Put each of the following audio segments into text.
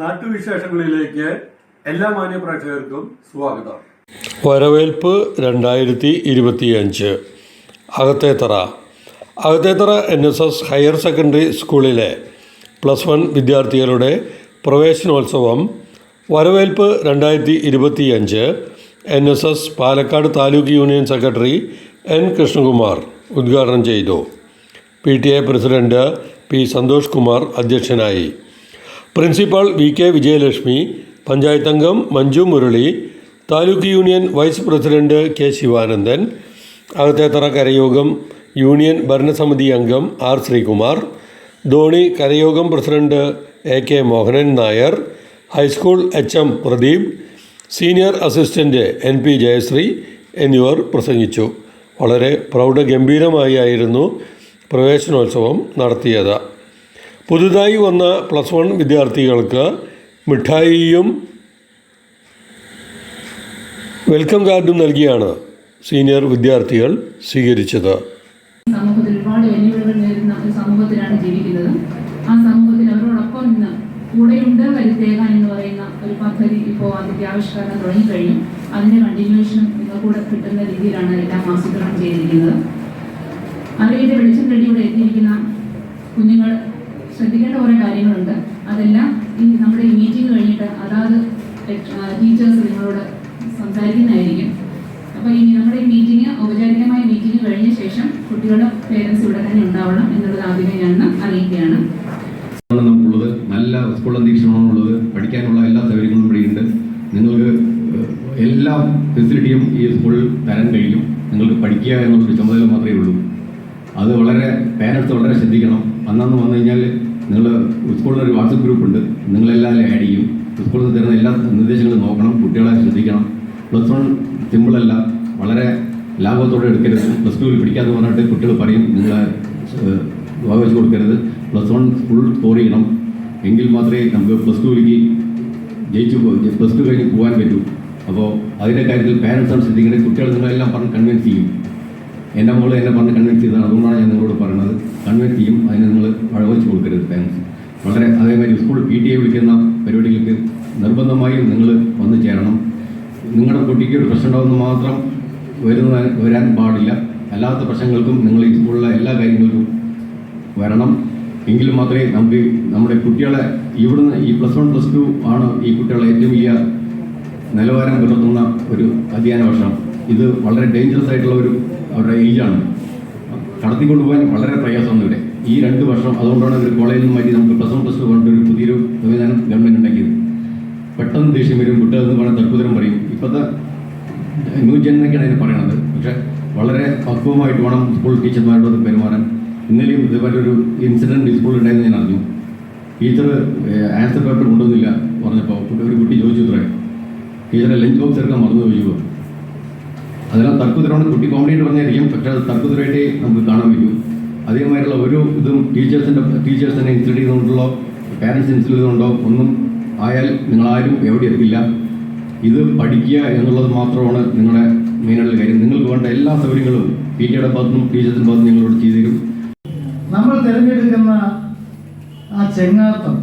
നാട്ടുവിശേഷങ്ങളിലേക്ക് എല്ലാ മാന്യ പ്രേക്ഷകർക്കും സ്വാഗതം. വരവേൽപ്പ് രണ്ടായിരത്തി ഇരുപത്തിയഞ്ച് Akathethara. Akathethara N S S higher secondary സ്കൂളിലെ പ്ലസ് വൺ വിദ്യാർത്ഥികളുടെ പ്രവേശനോത്സവം വരവേൽപ്പ് രണ്ടായിരത്തി ഇരുപത്തിയഞ്ച് N S S Palakkad taluk union secretary N Krishnakumar ഉദ്ഘാടനം ചെയ്തു. P T A president P Santhosh Kumar അധ്യക്ഷനായി. Principal V K Vijayalakshmi panchayat അംഗം Manju Murali taluk union vice president K Sivanandan Akathethara Karayogam union ഭരണസമിതി അംഗം R Sreekumar Dhoni Karayogam president A K Mohanan Nair high school H M Pradeep senior assistant N P Jayasree എന്നിവർ പ്രസംഗിച്ചു. വളരെ പ്രൗഢഗംഭീരമായി ആയിരുന്നു പ്രവേശനോത്സവം നടത്തിയത്. പുതുതായി വന്ന പ്ലസ് വൺ വിദ്യാർത്ഥികൾക്ക് മിഠായിയും വെൽക്കം കാർഡും നൽകിയാണ് സീനിയർ വിദ്യാർത്ഥികൾ സ്വീകരിച്ചത്. സമൂഹത്തിൽ ഒരുപാട് വെല്ലുവിളികൾ നേരിടുന്ന ഒരു സമൂഹത്തിലാണ് ജീവിക്കുന്നത്. ആ സമൂഹത്തിൽ അവരോടൊപ്പം നിന്ന് കൂടെയുണ്ട് കരുത്തേകാൻ എന്ന് പറയുന്ന ഒരു പദ്ധതി ഇപ്പോൾ അതിന്റെ ആവിഷ്കരണം തുടങ്ങിക്കഴിഞ്ഞു. കണ്ടിന്യൂഷൻ കണ്ടിന്യൂഷനും നിങ്ങൾക്കൂടെ കിട്ടുന്ന രീതിയിലാണ് എല്ലാം ആസൂത്രണം ചെയ്തിരിക്കുന്നത്. അറിവിന്റെ വെളിച്ചം ഇവിടെ എത്തിയിരിക്കുന്ന കുഞ്ഞുങ്ങൾ ശ്രദ്ധിക്കേണ്ട കുറേ കാര്യങ്ങളുണ്ട്. അതെല്ലാം ഈ നമ്മുടെ ഈ മീറ്റിംഗ് കഴിഞ്ഞിട്ട് അതാത് ടീച്ചേഴ്സ് നിങ്ങളോട് സംസാരിക്കുന്നതായിരിക്കും. അപ്പോൾ ഇനി നമ്മുടെ ഈ മീറ്റിംഗ് ഔപചാരികമായ മീറ്റിംഗ് കഴിഞ്ഞ ശേഷം കുട്ടികളുടെ പേരൻസ് ഇവിടെ തന്നെ ഉണ്ടാവണം എന്നുള്ളത് ആദ്യമേ ഞാൻ അറിയിക്കുകയാണ്. നമുക്കുള്ളത് നല്ല സ്കൂൾ അന്തരീക്ഷമാണുള്ളത് പഠിക്കാനുള്ള എല്ലാ സൗകര്യങ്ങളും ഇവിടെയുണ്ട് നിങ്ങൾക്ക് എല്ലാ ഫെസിലിറ്റിയും ഈ സ്കൂളിൽ തരാൻ കഴിയും. നിങ്ങൾക്ക് പഠിക്കുക എന്നുള്ളൊരു ചുമതല മാത്രമേ ഉള്ളൂ. അത് വളരെ പേരൻസ് വളരെ ശ്രദ്ധിക്കണം. അന്നന്ന് വന്നു കഴിഞ്ഞാൽ നിങ്ങൾ സ്കൂളിൽ ഒരു വാട്സപ്പ് ഗ്രൂപ്പ് ഉണ്ട്. നിങ്ങളെല്ലാവരും ആഡ് ചെയ്യും. സ്കൂളിൽ നിന്ന് തരുന്ന എല്ലാ നിർദ്ദേശങ്ങളും നോക്കണം. കുട്ടികളെ ശ്രദ്ധിക്കണം. പ്ലസ് വൺ സിമ്പിളല്ല വളരെ ലാഭത്തോടെ എടുക്കരുത്. പ്ലസ് ടുവിൽ പിടിക്കാതെ പറഞ്ഞിട്ട് കുട്ടികൾ പറയും നിങ്ങളെ ഏഹ്, കൊടുക്കരുത്. പ്ലസ് വൺ ഫുൾ സ്കോർ ചെയ്യണം. എങ്കിൽ മാത്രമേ നമുക്ക് പ്ലസ് ടുവിലേക്ക് ജയിച്ചു പ്ലസ് ടു കഴിഞ്ഞ് പോകാൻ പറ്റൂ. അപ്പോൾ അതിന്റെ കാര്യത്തിൽ പാരൻസാണ് ശ്രദ്ധിക്കേണ്ടത്. കുട്ടികൾ നിങ്ങളെല്ലാം പറഞ്ഞ് കൺവിൻസ് ചെയ്യും. എന്റെ മോൾ എന്നെ പറഞ്ഞ് കൺവിൻസ് ചെയ്തതാണ്. അതുകൊണ്ടാണ് ഞാൻ നിങ്ങളോട് പറയുന്നത് കൺവിൻസ് ചെയ്യും. അതിന് നിങ്ങൾ വഴവച്ച് കൊടുക്കരുത്. താങ്ക്സ് വളരെ അതേമാതിരി സ്കൂൾ പി ടി എ വിളിക്കുന്ന പരിപാടികൾക്ക് നിർബന്ധമായും നിങ്ങൾ വന്ന് ചേരണം. നിങ്ങളുടെ കുട്ടിക്ക് ഒരു പ്രശ്നം ഉണ്ടാകുന്ന മാത്രം വരുന്ന വരാൻ പാടില്ല. അല്ലാത്ത പ്രശ്നങ്ങൾക്കും നിങ്ങൾ ഈ സ്കൂളിലെ എല്ലാ കാര്യങ്ങൾക്കും വരണം. എങ്കിൽ മാത്രമേ നമുക്ക് നമ്മുടെ കുട്ടികളെ ഇവിടുന്ന് ഈ പ്ലസ് വൺ പ്ലസ് ടു ആണ് ഈ കുട്ടികളെ ഏറ്റവും വലിയ നിലവാരം പുലർത്തുന്ന ഒരു അധ്യയന വർഷം. ഇത് വളരെ ഡേഞ്ചറസ് ആയിട്ടുള്ള ഒരു അവരുടെ ഏജാണ് കടത്തി പോകാൻ വളരെ പ്രയാസമാണ് ഇവിടെ. ഈ രണ്ട് വർഷം അതുകൊണ്ടാണ് ഒരു കോളേജിൽ നിന്ന് മാറ്റി നമുക്ക് പ്ലസ് വൺ പ്ലസ് ടു കൊണ്ട് ഒരു പുതിയൊരു സംവിധാനം ഗവൺമെന്റ് ഉണ്ടാക്കിയത്. പെട്ടെന്ന് ദേഷ്യം വരും കുട്ടികൾ എന്ന് പറഞ്ഞാൽ തർക്കുതരം പറയും. ഇപ്പോഴത്തെ ന്യൂ ജൻ അതിന് പറയണത്. പക്ഷേ വളരെ പക്വമായിട്ട് വേണം സ്കൂൾ ടീച്ചർമാരോട് പെരുമാറാൻ. ഇന്നലെയും ഇതുപോലെ ഒരു ഇൻസിഡന്റ് സ്കൂളിൽ ഉണ്ടായെന്ന് ഞാൻ അറിഞ്ഞു. ടീച്ചർ ആൻസർ പേപ്പർ കൊണ്ടുവന്നില്ല പറഞ്ഞപ്പോൾ ഒരു കുട്ടി ചോദിച്ചു ഇത്രേ. ടീച്ചറെ ലഞ്ച് ബോക്സ് എടുക്കാൻ മറന്നു ചോദിച്ചു അതെല്ലാം തർക്കുത്തരമാണ് കുട്ടി കോമഡി എന്ന് പറഞ്ഞായിരിക്കും. പക്ഷേ അത് തർക്കുത്തരമായിട്ടേ നമുക്ക് കാണാൻ പറ്റും. അതേമാതിരിയുള്ള ഒരു ഇതും ടീച്ചേഴ്സിന്റെ ടീച്ചേഴ്സിനെ ഇൻസൾട്ട് ചെയ്തുകൊണ്ടുള്ളോ പാരൻസ് ഇൻസൾട്ട് ചെയ്തുകൊണ്ടോ ഒന്നും ആയാൽ നിങ്ങളാരും എവിടെ എത്തില്ല. ഇത് പഠിക്കുക എന്നുള്ളത് മാത്രമാണ് നിങ്ങളുടെ മെയിനായിട്ടുള്ള കാര്യം. നിങ്ങൾക്ക് വേണ്ട എല്ലാ സൗകര്യങ്ങളും പി ടിയുടെ ഭാഗത്തുനിന്നും ടീച്ചേഴ്സിന്റെ ഭാഗത്തുനിന്നും നിങ്ങളോട് ചെയ്തു തരും. നമ്മൾ തിരഞ്ഞെടുക്കുന്ന ആ ചെങ്ങാത്തം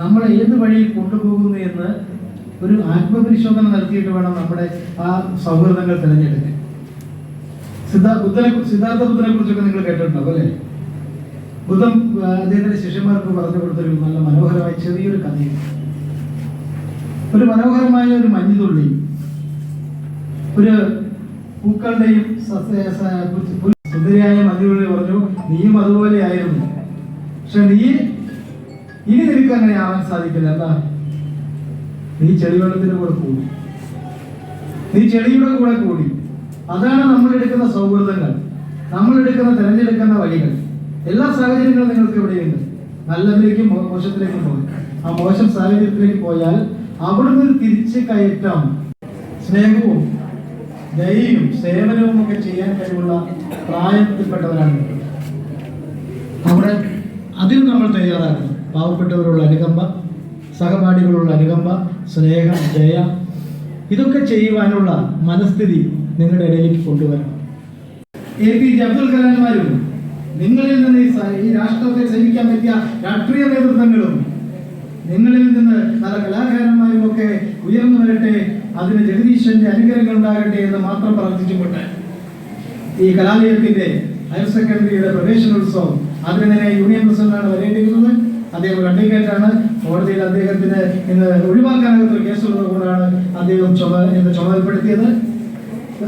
നമ്മൾ ഏത് വഴിയിൽ കൊണ്ടുപോകുന്നു എന്ന് ഒരു ആത്മപരിശോധന നടത്തിയിട്ട് വേണം നമ്മുടെ ആ സൗഹൃദങ്ങൾ തിരഞ്ഞെടുക്കാൻ. സിദ്ധാർത്ഥ ബുദ്ധനെ സിദ്ധാർത്ഥ ബുദ്ധനെ കുറിച്ചൊക്കെ നിങ്ങൾ കേട്ടിട്ടുണ്ടാവും അല്ലേ? ബുദ്ധൻ അദ്ദേഹത്തിന്റെ ശിഷ്യന്മാർക്ക് പറഞ്ഞു കൊടുത്തൊരു നല്ല മനോഹരമായ ചെറിയൊരു കഥയുണ്ട്. ഒരു മനോഹരമായ ഒരു മഞ്ഞുതുള്ളി. ഒരു പൂക്കളുടെയും സുന്ദരിയായ മഞ്ഞുതുള്ളി പറഞ്ഞു നീയും അതുപോലെ ആയിരുന്നു. പക്ഷെ നീ ഇനി നിനക്ക് അങ്ങനെ ആവാൻ സാധിക്കില്ല. എന്താ? നീ ചെളിവെള്ളത്തിന്റെ കൂടെ കൂടി. നീ ചെളിയുടെ കൂടെ കൂടി. അതാണ് നമ്മൾ എടുക്കുന്ന സൗഹൃദങ്ങൾ. നമ്മൾ എടുക്കുന്ന തിരഞ്ഞെടുക്കുന്ന വഴികൾ. എല്ലാ സാഹചര്യങ്ങളും നിങ്ങൾക്ക് ഇവിടെയുണ്ട്. നല്ലതിലേക്കും മോശത്തിലേക്കും പോകും. ആ മോശം സാഹചര്യത്തിലേക്ക് പോയാൽ അവിടുന്ന് തിരിച്ച് കയറ്റം സ്നേഹവും ദയയും സേവനവും ഒക്കെ ചെയ്യാൻ കഴിവുള്ള പ്രായത്തിൽപ്പെട്ടവരാണ്. അവിടെ അതിന് നമ്മൾ തയ്യാറാക്കണം പാവപ്പെട്ടവരുള്ള അനുകമ്പ സഹപാഠികളുള്ള അനുകമ്പ സ്നേഹം ജയ ഇതൊക്കെ ചെയ്യുവാനുള്ള മനസ്ഥിതി നിങ്ങളുടെ ഇടയിലേക്ക് കൊണ്ടുവരണം. എ പി ജെ അബ്ദുൽ കലാംമാരും നിങ്ങളിൽ നിന്ന് ഈ രാഷ്ട്രത്തെ സേവിക്കാൻ പറ്റിയ രാഷ്ട്രീയ നേതൃത്വങ്ങളും നിങ്ങളിൽ നിന്ന് നല്ല കലാകാരന്മാരും ഒക്കെ ഉയർന്നു വരട്ടെ അതിന് ജഗദീശന്റെ അനുഗ്രഹങ്ങൾ ഉണ്ടാകട്ടെ എന്ന് മാത്രം പ്രാർത്ഥിച്ചുകൊണ്ട് ഈ കലാലയത്തിന്റെ ഹയർ സെക്കൻഡറിയുടെ പ്രവേശനോത്സവം അതിന് നേരെ യൂണിയൻ പ്രസിഡന്റാണ് വരേണ്ടിയിരുന്നത്. അദ്ദേഹം ഒരു അഡ്വക്കേറ്റാണ് കോടതിയിൽ അദ്ദേഹത്തിന് ഇന്ന് ഒഴിവാക്കാനാകാത്ത കേസുള്ളത് കൊണ്ടാണ് അദ്ദേഹം ചുമ ഇന്ന് ചുമതലപ്പെടുത്തിയത്.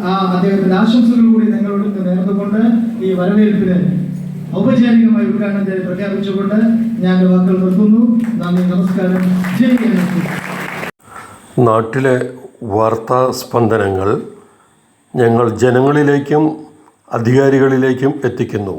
ആ അദ്ദേഹത്തിന്റെ ആശംസകൾ കൂടി നിങ്ങളോട് നേർന്നുകൊണ്ട് ഈ വരവേൽപ്പിന് ഔപചാരികമായി ഉദ്ഘാടനം പ്രഖ്യാപിച്ചുകൊണ്ട് ഞാൻ വാക്കുകൾ നിർത്തുന്നു. നന്ദി നമസ്കാരം. ജയ് നാട്ടിലെ വാർത്താ സ്പന്ദനങ്ങൾ ഞങ്ങൾ ജനങ്ങളിലേക്കും അധികാരികളിലേക്കും എത്തിക്കുന്നു.